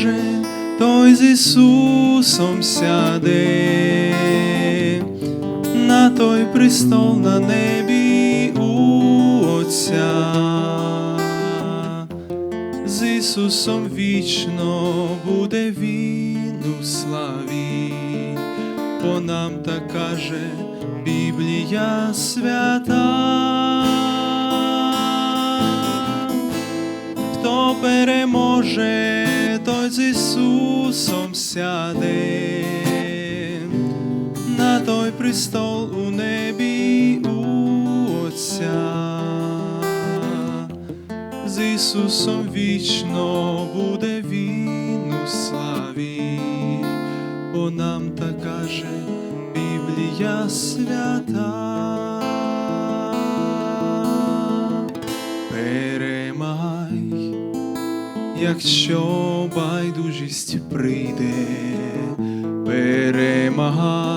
Переможе, той з Ісусом сяде на той престол на небі у Отця. З Ісусом вічно буде Він у славі, бо нам так каже Біблія свята. Хто переможе, Ісусом сяде на той престол у небі у Отця. З Ісусом вічно буде Він у славі, бо нам так каже Біблія свята. Якщо байдужість прийде, перемагай,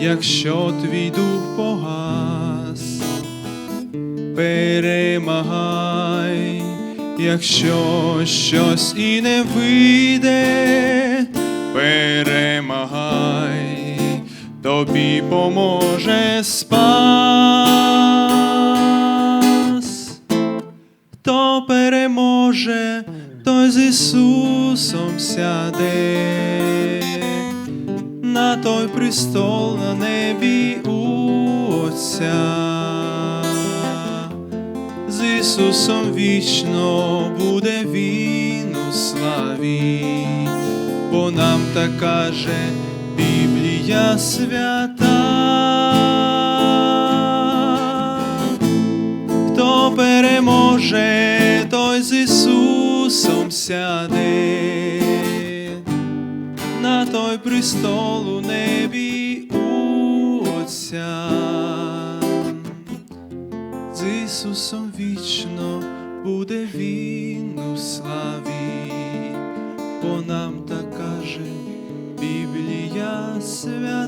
якщо твій дух погас, перемагай, якщо щось і не вийде, перемагай, тобі поможе спас. Переможе, той з Ісусом сяде на той престол на небі у Отця. З Ісусом вічно буде Він у славі, бо нам так каже Біблія свята. Хто переможе, Ісусом сяде на той престол у небі у Отця. З Ісусом вічно буде Він у славі, бо нам так каже Біблія свята.